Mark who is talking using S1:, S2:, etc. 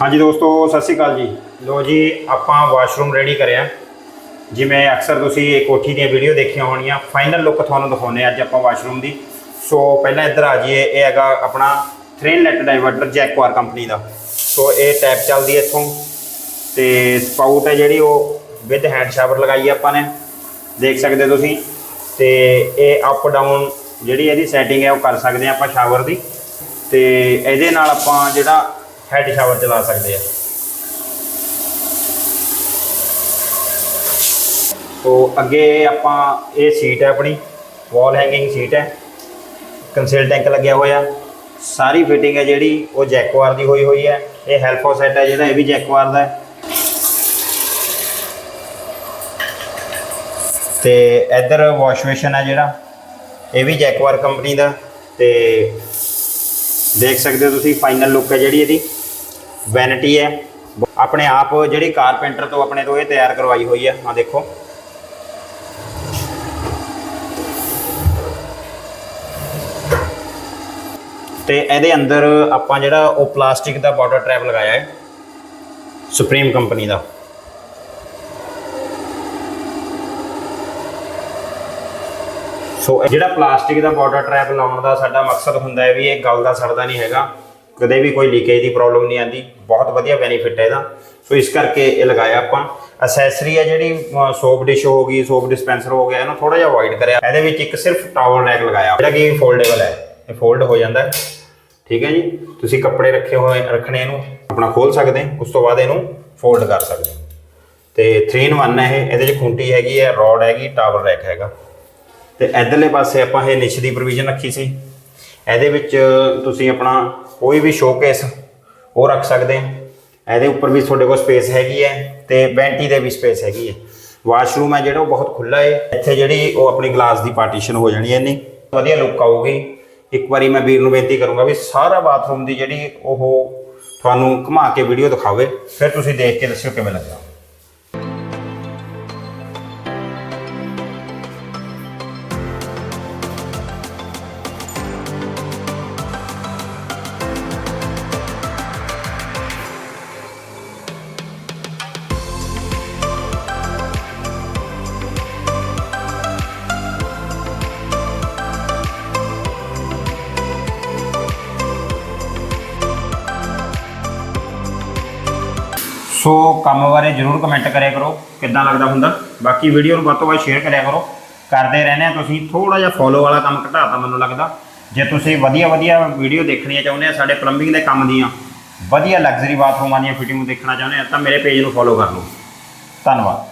S1: ਹਾਂਜੀ ਦੋਸਤੋ, ਸਤਿ ਸ਼੍ਰੀ ਅਕਾਲ ਜੀ। ਲੋ ਜੀ, ਆਪਾਂ ਵਾਸ਼ਰੂਮ ਰੈਡੀ ਕਰਿਆ ਜਿਵੇਂ ਅਕਸਰ ਤੁਸੀਂ ਇਹ ਕੋਠੀ ਦੀਆਂ ਵੀਡੀਓ ਦੇਖੀਆਂ ਹੋਣੀਆਂ ਫਾਈਨਲ ਲੁੱਕ ਤੁਹਾਨੂੰ ਦਿਖਾਉਨੇ ਆ ਅੱਜ ਆਪਾਂ ਵਾਸ਼ਰੂਮ ਦੀ। ਸੋ ਪਹਿਲਾਂ ਇੱਧਰ ਆ ਜਾਈਏ, ਇਹ ਹੈਗਾ ਆਪਣਾ 3 ਲੈਟ ਡਾਈਵਰਟਰ ਜੈਕਵਾਰ ਕੰਪਨੀ ਦਾ। ਸੋ ਇਹ ਟੈਪ ਚੱਲਦੀ ਹੈ ਇੱਥੋਂ। ਤੇ ਸਪਾਊਟ ਹੈ ਜਿਹੜੀ, ਉਹ ਵਿਦ ਹੈਂਡ ਸ਼ਾਵਰ ਲਗਾਈ ਆਪਾਂ ਨੇ। ਦੇਖ ਸਕਦੇ ਤੁਸੀਂ। ਤੇ ਇਹ ਅਪ ਡਾਊਨ ਜਿਹੜੀ ਇਹਦੀ ਸੈਟਿੰਗ ਹੈ, ਉਹ ਕਰ ਸਕਦੇ ਆ ਆਪਾਂ ਸ਼ਾਵਰ ਦੀ। ਤੇ ਇਹਦੇ ਨਾਲ ਆਪਾਂ ਜਿਹੜਾ ਹੈਡ ਸ਼ਾਵਰ ਚਲਾ ਸਕਦੇ ਆ। ਸੋ ਅੱਗੇ ਆਪਾਂ ਇਹ ਸੀਟ ਹੈ ਆਪਣੀ ਵਾਲ ਹੈਂਗਿੰਗ ਸੀਟ ਹੈ। ਕੰਸੀਲ ਟੈਂਕ ਲੱਗਿਆ ਹੋਇਆ। ਸਾਰੀ ਫਿਟਿੰਗ ਹੈ ਜਿਹੜੀ, ਉਹ ਜੈਕਵਾਰ ਦੀ ਹੋਈ ਹੋਈ ਹੈ। ਇਹ ਹੈਲਫੋ ਸੈਟ ਹੈ ਜਿਹੜਾ, ਇਹ ਵੀ ਜੈਕਵਾਰ ਦਾ ਹੈ। ਤੇ ਇੱਧਰ ਵਾਸ਼ ਬੇਸ਼ਨ ਹੈ ਜਿਹੜਾ, ਇਹ ਵੀ ਜੈਕਵਾਰ ਕੰਪਨੀ ਦਾ। ਤੇ ਦੇਖ ਸਕਦੇ ਹੋ ਤੁਸੀਂ ਫਾਈਨਲ ਲੁੱਕ ਹੈ ਜਿਹੜੀ ਇਹਦੀ। ਵੈਨਿਟੀ ਹੈ। ਆਪਣੇ ਆਪ ਜਿਹੜੀ ਕਾਰਪੈਂਟਰ ਤੋਂ ਆਪਣੇ ਤੋਂ ਇਹ ਤਿਆਰ ਕਰਵਾਈ ਹੋਈ ਹੈ। ਆ ਦੇਖੋ। ਤੇ ਇਹਦੇ ਅੰਦਰ ਆਪਾਂ ਜਿਹੜਾ ਉਹ ਪਲਾਸਟਿਕ ਦਾ ਬਾਰਡਰ ਟਰੈਪ ਲਗਾਇਆ ਹੈ। ਸੁਪਰੀਮ ਕੰਪਨੀ ਦਾ। ਸੋ ਜਿਹੜਾ ਪਲਾਸਟਿਕ ਦਾ ਬਾਰਡਰ ਟਰੈਪ ਲਾਉਣ ਦਾ ਸਾਡਾ ਮਕਸਦ ਹੁੰਦਾ ਹੈ ਵੀ ਇਹ ਗਲਦਾ ਸੜਦਾ ਨਹੀਂ ਹੈਗਾ, ਕਦੇ ਵੀ ਕੋਈ ਲੀਕੇਜ ਦੀ ਪ੍ਰੋਬਲਮ ਨਹੀਂ ਆਂਦੀ ਬਹੁਤ ਵਧੀਆ ਬੈਨੀਫਿਟ ਹੈ ਇਹਦਾ। ਸੋ ਇਸ ਕਰਕੇ ਇਹ ਲਗਾਇਆ ਆਪਾਂ। ਅਸੈਸਰੀ ਹੈ ਜਿਹੜੀ ਸੋਪ ਡਿਸ਼ ਹੋ ਗਈ ਸੋਪ ਡਿਸਪੈਂਸਰ ਹੋ ਗਿਆ, ਇਹਨੂੰ ਥੋੜਾ ਜਿਹਾ ਅਵੋਇਡ ਕਰਿਆ। ਇਹਦੇ ਵਿੱਚ ਇੱਕ ਸਿਰਫ ਟਾਵਲ ਰੈਕ ਲਗਾਇਆ। ਜਿਹੜਾ ਕਿ ਫੋਲਡੇਬਲ ਹੈ, ਇਹ ਫੋਲਡ ਹੋ ਜਾਂਦਾ ਹੈ। ਠੀਕ ਹੈ ਜੀ? ਤੁਸੀਂ ਕੱਪੜੇ ਰੱਖੇ ਹੋਏ, ਰੱਖਣੇ ਇਹਨੂੰ, ਆਪਣਾ ਖੋਲ ਸਕਦੇ ਉਸ ਤੋਂ ਬਾਅਦ ਇਹਨੂੰ ਫੋਲਡ ਕਰ ਸਕਦੇ ਹੋ। ਤੇ 3 in 1 ਹੈ ਇਹ, ਇਹਦੇ 'ਚ ਖੁੰਟੀ ਹੈਗੀ ਹੈ ਰੋਡ ਹੈਗੀ ਟਾਵਲ ਰੈਕ ਹੈਗਾ। ਤੇ ਇਧਰਲੇ ਪਾਸੇ ਆਪਾਂ ਇਹ ਨਿਸ਼ ਦੀ ਪ੍ਰੋਵੀਜ਼ਨ ਰੱਖੀ ਸੀ। ਇਹਦੇ ਵਿੱਚ ਤੁਸੀਂ ਆਪਣਾ ਕੋਈ ਵੀ ਸ਼ੋਕੇਸ ਉਹ ਰੱਖ ਸਕਦੇ ਹੋ। ਇਹਦੇ ਉੱਪਰ ਵੀ ਤੁਹਾਡੇ ਕੋਲ ਸਪੇਸ ਹੈਗੀ ਹੈ ਤੇ ਬੈਂਟੀ ਦੇ ਵੀ ਸਪੇਸ ਹੈਗੀ ਹੈ। ਵਾਸ਼ਰੂਮ ਹੈ ਜਿਹੜਾ, ਉਹ ਬਹੁਤ ਖੁੱਲਾ ਹੈ। ਇੱਥੇ ਜਿਹੜੀ ਉਹ ਆਪਣੀ ਗਲਾਸ ਦੀ ਪਾਰਟੀਸ਼ਨ ਹੋ ਜਾਣੀ ਹੈ ਇੰਨੀ। ਵਧੀਆ ਲੁੱਕ ਆਊਗੀ। ਇੱਕ ਵਾਰੀ ਮੈਂ ਵੀਰ ਨੂੰ ਬੇਨਤੀ ਕਰੂੰਗਾ ਵੀ ਸਾਰਾ ਬਾਥਰੂਮ ਦੀ ਜਿਹੜੀ ਉਹ ਤੁਹਾਨੂੰ ਘੁਮਾ ਕੇ ਵੀਡੀਓ ਦਿਖਾਵੇ। ਫਿਰ ਤੁਸੀਂ ਦੇਖ ਕੇ ਦੱਸਿਓ ਕਿਵੇਂ ਲੱਗਾ ਸੋ ਕੰਮ ਬਾਰੇ ਜਰੂਰ ਕਮੈਂਟ ਕਰਿਆ ਕਰੋ, ਕਿੱਦਾਂ ਲੱਗਦਾ ਹੁੰਦਾ। ਬਾਕੀ ਵੀਡੀਓ ਨੂੰ ਵੱਧ ਤੋਂ ਵੱਧ ਸ਼ੇਅਰ ਕਰਿਆ ਕਰੋ। ਕਰਦੇ ਰਹਿੰਦੇ ਆ ਤੁਸੀਂ ਥੋੜਾ ਜਿਹਾ ਫੋਲੋ ਵਾਲਾ ਕੰਮ ਘਟਾਤਾ ਮੈਨੂੰ ਲੱਗਦਾ। ਜੇ ਤੁਸੀਂ ਵਧੀਆ ਵਧੀਆ ਵੀਡੀਓ ਦੇਖਣੀਆਂ ਚਾਹੁੰਦੇ ਆ ਸਾਡੇ ਪਲੰਬਿੰਗ ਦੇ ਕੰਮ ਦੀਆਂ, ਵਧੀਆ ਲਗਜ਼ਰੀ ਬਾਥਰੂਮਾਂ ਦੀਆਂ ਫਿਟਿੰਗ ਦੇਖਣਾ ਚਾਹੁੰਦੇ ਆ, ਤਾਂ ਮੇਰੇ ਪੇਜ ਨੂੰ ਫੋਲੋ ਕਰ ਲਓ। ਧੰਨਵਾਦ।